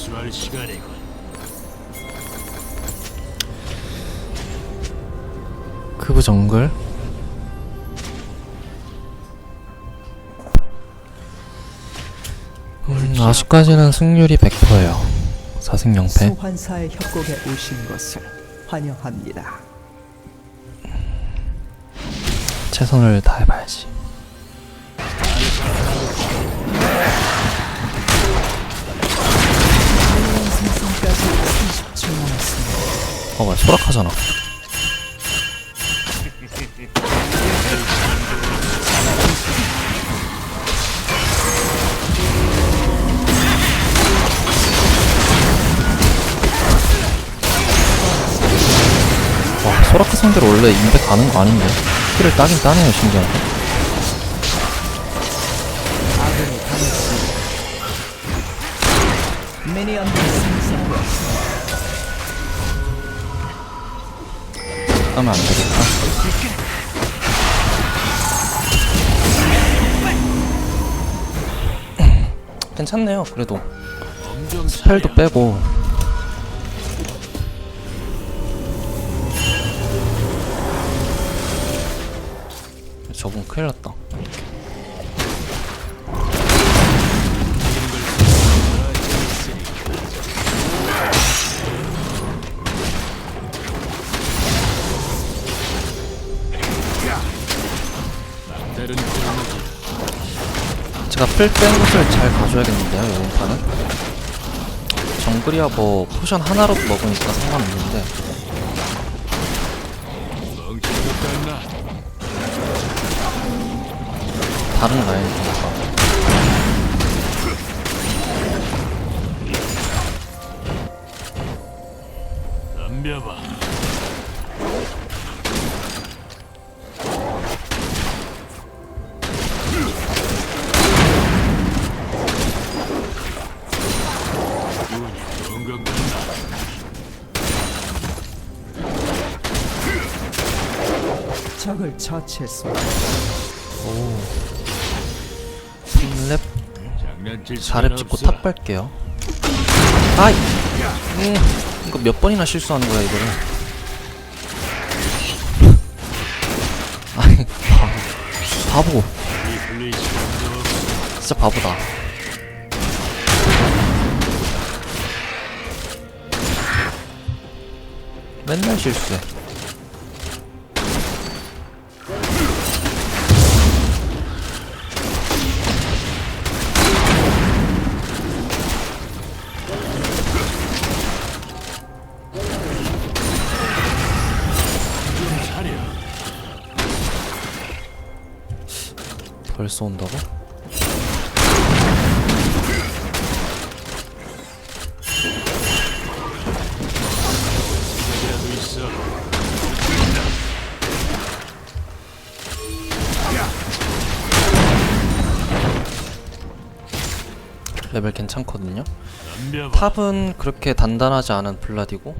복수할 시간이군. 크브 정글? 음, 아직까지는 승률이 100%예요. 4승 0패. 소환사의 협곡에 오신 것을 환영합니다. 최선을 다해봐야지 생성까지 30초 남았습니다. 어 뭐야 소락하잖아. 와 소라카 상대로 원래 인백 가는 거 아닌데? 키를 따긴 따네요 신기하 하면 안 되겠다. 괜찮네요 그래도. 살도 빼고. 저분 큰일 났다 제가 풀 뺀 것을 잘 가져야겠는데요 이번 판은 정글이야 뭐 포션 하나로 먹으니까 상관없는데? 다른 라인이니까 덤벼봐. 처치했습니다. 3렙 장난칠 시간 4렙 찍고. 탑 뺄게요. 아이! 음, 이거 몇 번이나 실수하는 거야 이거를. 아이 바보 바보. 진짜 바보다. 맨날 실수해 온다고? 레벨 괜찮거든요. 탑은 그렇게 단단하지 않은 블라디고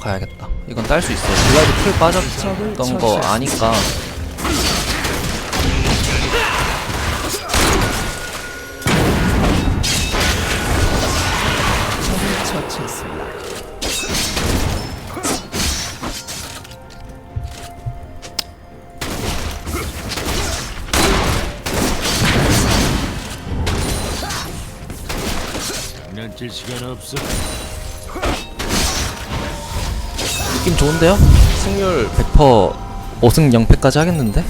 가야겠다 이건 딸 수 있어 블라디 풀 빠졌던 거 아니까. 장난칠 시간 없어. 느낌 좋은데요? 승률 100% 5승 0패까지 하겠는데?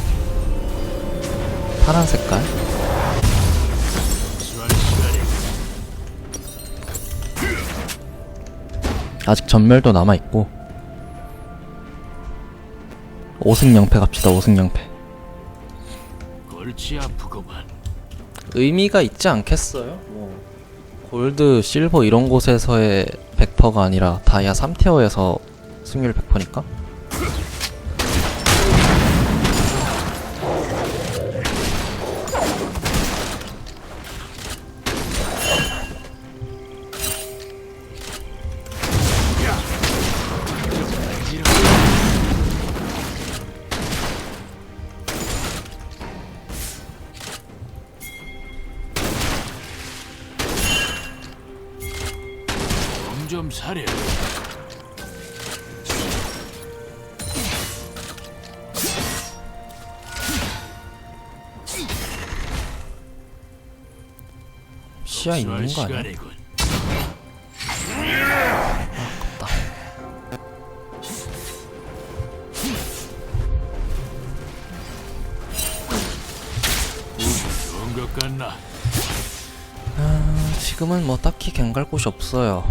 파란 색깔 아직 전멸도 남아있고 5승 0패 갑시다 5승 0패 골치 아프구만. 의미가 있지 않겠어요? 뭐 골드, 실버 이런 곳에서의 100%가 아니라 다이아 3티어에서 승률 100%니까? 시야 있는 거 아니야? 시간이군. 좋은 것 같나? 아, 지금은 뭐 딱히 갱갈 곳이 없어요.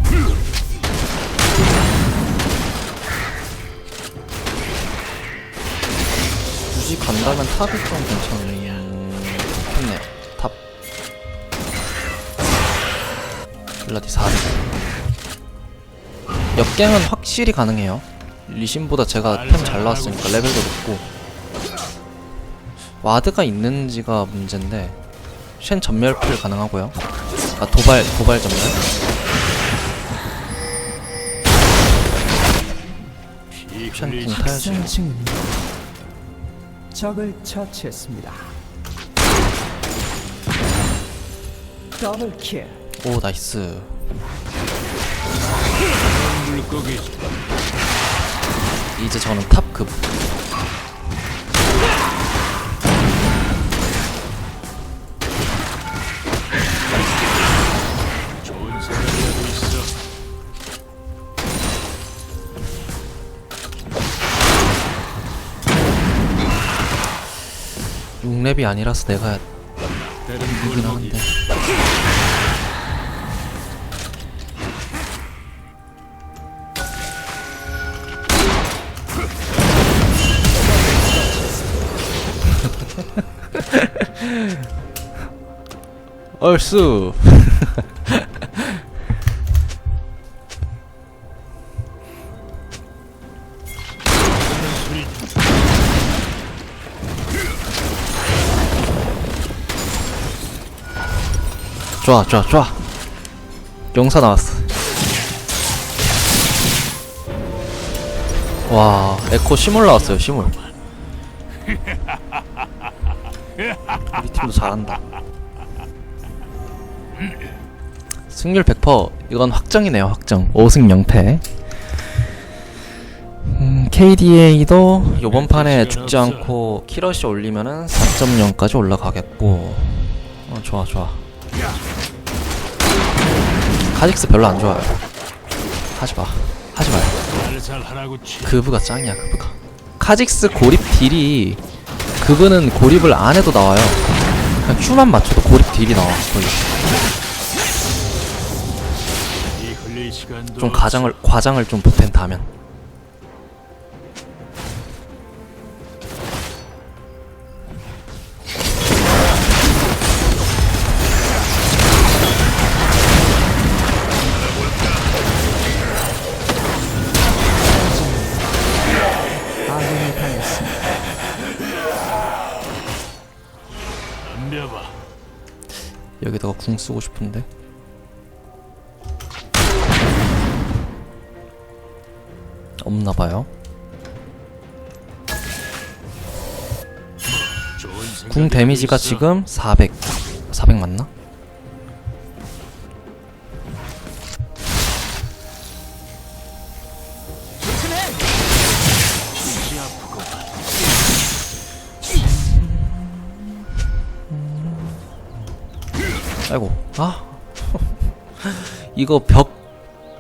굳이 간다면 탑이 좀 괜찮겠네 블라디 4리. 역갱은 확실히 가능해요. 리신보다 제가 템 잘 나왔으니까 레벨도 높고. 와드가 있는지가 문제인데 쉔 전멸풀 가능하고요. 아 도발 도발 전멸. 피쉔 흘리지. 궁 타야지. 학살 중입니다. 적을 처치했습니다. 더블킬. 오 나이스. 이제 저는 탑급. 육렙이 아니라서 내가 이긴. 하는데. 얼쑤. 좋아 좋아 좋아. 용사 나왔어. 와 에코 시몰 나왔어요 시몰. 우리 팀도 잘한다 승률 100% 이건 확정이네요 확정 5승 0패 음, KDA도 요번 판에 죽지 않고 키러시 올리면은 4.0까지 올라가겠고 어 좋아 좋아 카직스 별로 안 좋아요. 하지 마. 하지 마요. 살살 하라고 치. 그브가 짱이야, 그브가. 카직스 고립 딜이 그브는 고립을 안 해도 나와요. 그냥 Q만 맞춰도 고립 딜이 나와. 거의. 좀 과장을 과장을 좀 보탠다면. 아군이 당했습니다. 덤벼봐. 여기다가 궁 쓰고 싶은데. 없나 봐요. 좋은 생각이라도 궁 데미지가. 지금 400. 400 맞나? 아이고 아 이거 벽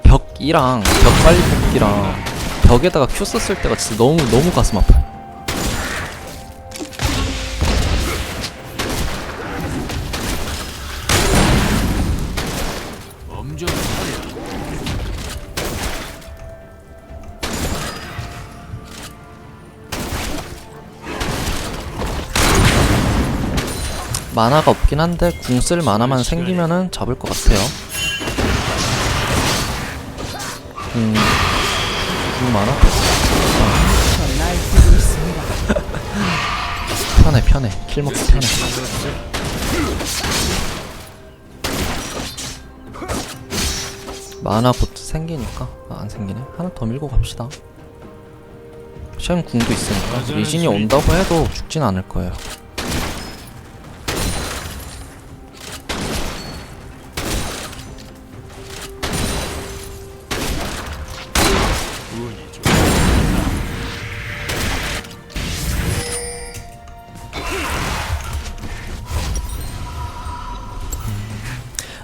벽이랑 벽 빨리 뽑기랑 벽에다가 큐 썼을 때가 진짜 너무 너무 가슴 아파. 만화가 없긴 한데 궁 쓸 만화만 생기면은 잡을 것 같아요. 궁, 저 날뛰고 있습니다. 편해 편해 킬 먹기 편해. 만화 곧 생기니까 아, 안 생기네. 하나 더 밀고 갑시다. 쉔 궁도 있으니까 리신이 온다고 해도 죽진 않을 거예요.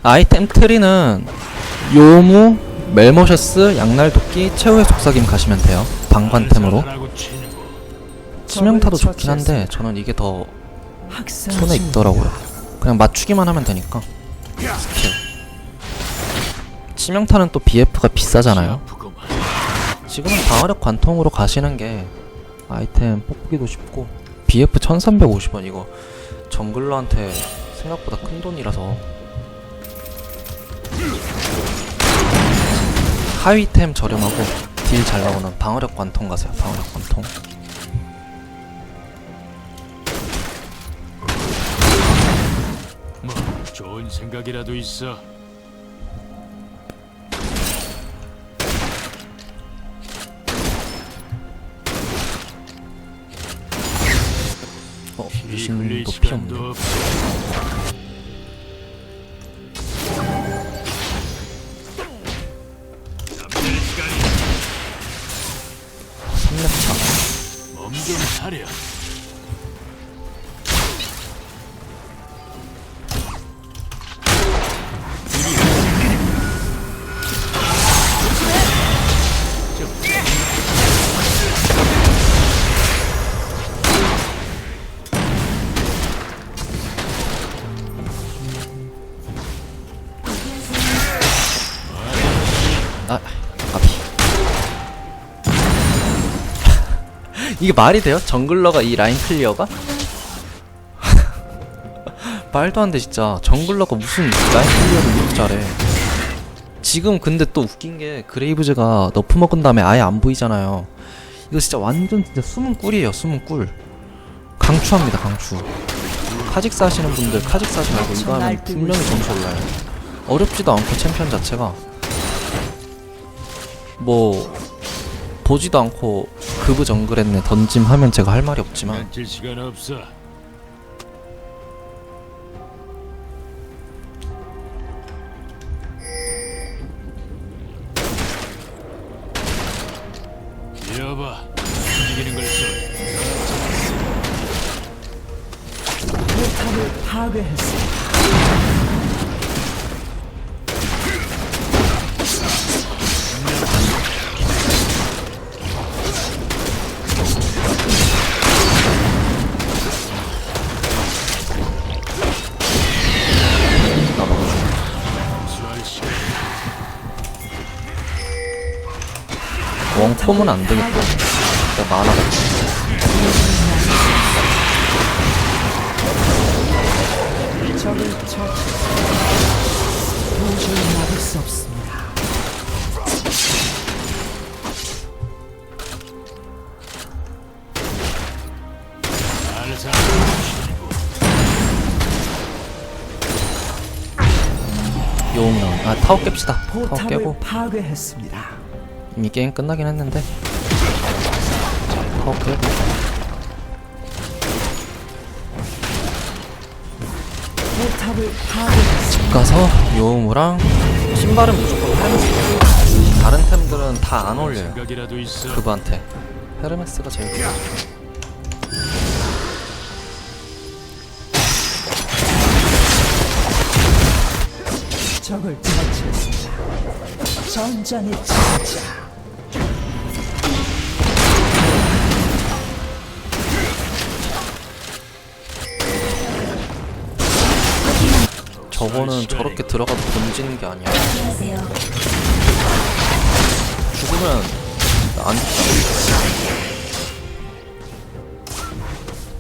아이템 트리는 요무, 멜모셔스, 양날도끼, 최후의 속삭임 가시면 돼요. 방관템으로. 치명타도 좋긴 한데 저는 이게 더 손에. 익더라고요. 그냥 맞추기만 하면 되니까. 스킬. 치명타는 또 BF가 비싸잖아요. 지금은 방어력 관통으로 가시는 게 아이템 뽑기도 쉽고 BF 1350원 이거 정글러한테 생각보다 큰 돈이라서 하위템 저렴하고 딜 잘 나오는 방어력 관통 가세요 방어력 관통. 뭐 좋은 생각이라도 있어. 어 유신도 피 없네 이게 말이 돼요? 정글러가 이 라인 클리어가? 말도 안 돼 진짜. 정글러가 무슨 라인 클리어를 이렇게 잘해? 지금 근데 또 웃긴 게 그레이브즈가 너프 먹은 다음에 아예 안 보이잖아요. 이거 진짜 완전 진짜 숨은 꿀이에요 숨은 꿀. 강추합니다 강추. 카직스 하시는 분들 카직스 하지 말고 이거 하면 분명히 점수 올라요. 어렵지도 않고 챔피언 자체가. 뭐 보지도 않고 그브 정글했네 던짐 하면 제가 할 말이 없지만 앉을 시간 없어. 여봐, 움직이는 걸 써. 포탑을 파괴했습 원콤은 안 되겠다 내가 만화가 없어. 적을 처치. 도저히 막을 수 없습니다. 알사. 요음 나온 아 타워 깹시다 타워 깨고 파괴했습니다. 이미 게임 끝나긴 했는데 파괴했습니다. 집 가서 요음우랑 신발은 무조건 헤르메스 다른 템들은 다 안 어울려요. 그브한테 헤르메스가 제일 좋아 적을 처치했습니다. 전장의 진자. 저거는 저렇게 들어가도 던지는 게 아니야. 죽으면 안 죽잖아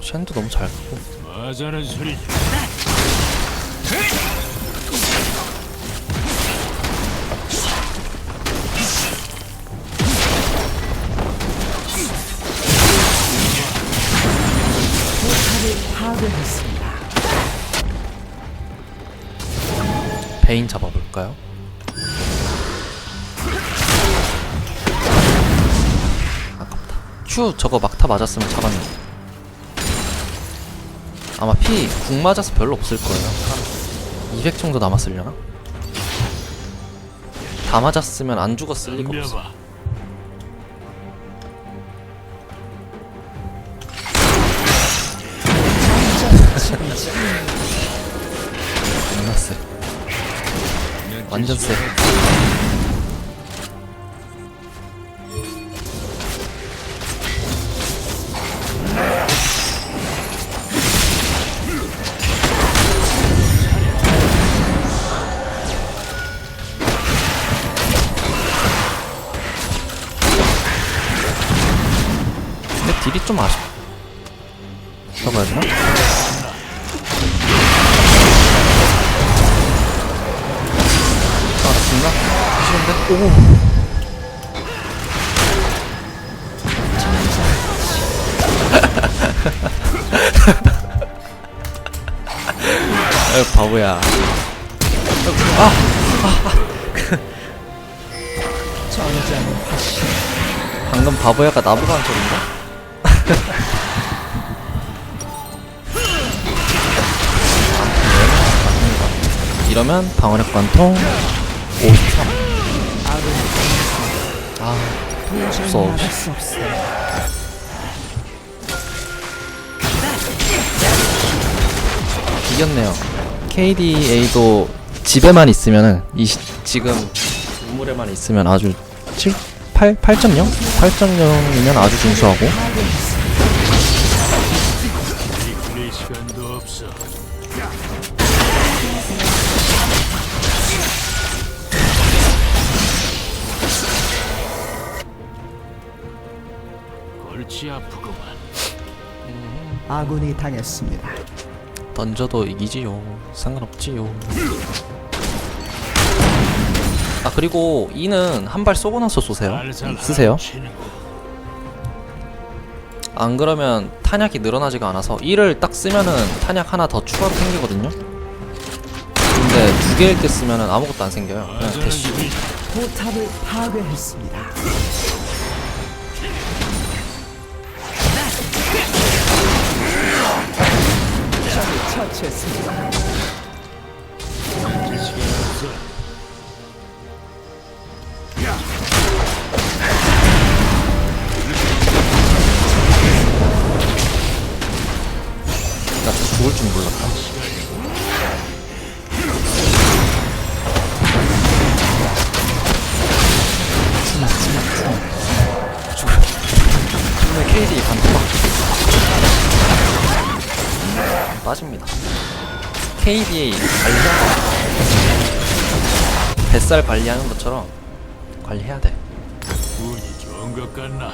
쉔도 너무 잘 크고. 맞아는. 포탑을 파괴했습니다. 베인 잡아볼까요? 아깝다. Q 저거 막타 맞았으면 잡았는데. 아마 피 궁 맞아서 별로 없을 거예요. 한 200 정도 남았으려나? 다 맞았으면 안 죽었을 리가 없어. 완전 세. 딜이 좀 아쉽. 잡 아유, 바보야. 정장의 화신 방금 바보야가 나보고 한 소린가? 이러면 방어력 관통 53. 없어요. 이겼네요. KDA도 집에만 있으면은 이 시, 지금 우물에만 있으면 아주 7, 8, 8.0? 8.0이면 아주 준수하고 골치 아프구만. 아군이 당했습니다. 던져도 이기지요. 상관없지요. 아 그리고 이는 한 발 쏘고 나서 쏘세요. 알살 쓰세요. 안 그러면 탄약이 늘어나지가 않아서 1을 딱 쓰면은 탄약 하나 더 추가로 생기거든요. 근데 두 개일 때 쓰면은 아무것도 안 생겨요. 그냥 맞아는 대쉬. 포탑을 파괴했습니다. 처치했습니다. KDA 관리하다. 뱃살 관리하는 것처럼 관리해야 돼. 운이 좋은 것 같나?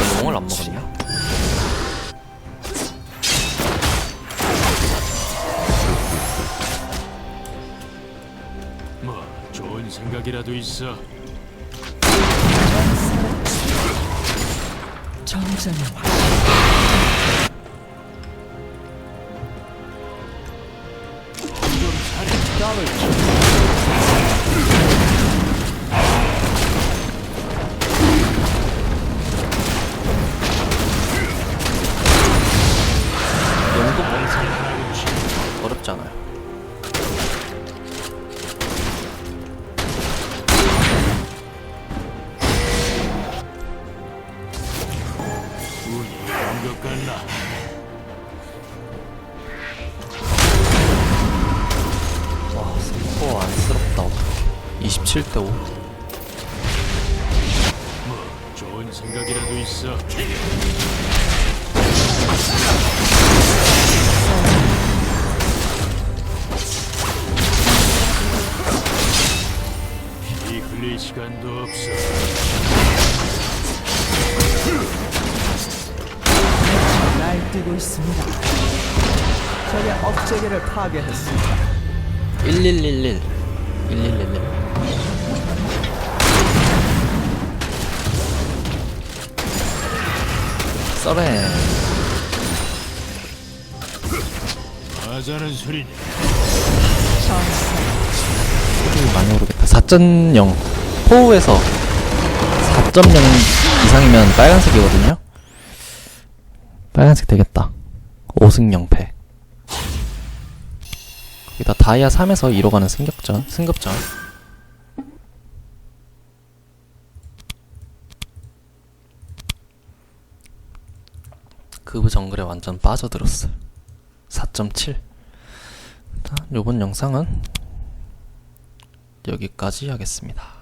너 용을 안 먹었냐? 뭐 좋은 생각이라도 있어. 정장의 있습니다. 적의 억제기를 파괴했습니다. 1111. 1111. 썰해. 하자는 소리냐? 소리 많이 오르겠다. 4.0. 포우에서 4.0 이상이면 빨간색이거든요? 빨간색 되겠다. 5승 0패. 거기다 다이아 3에서 2로 가는 승격전, 승급전. 그브 정글에 완전 빠져들었어요 4.7 일단 요번 영상은 여기까지 하겠습니다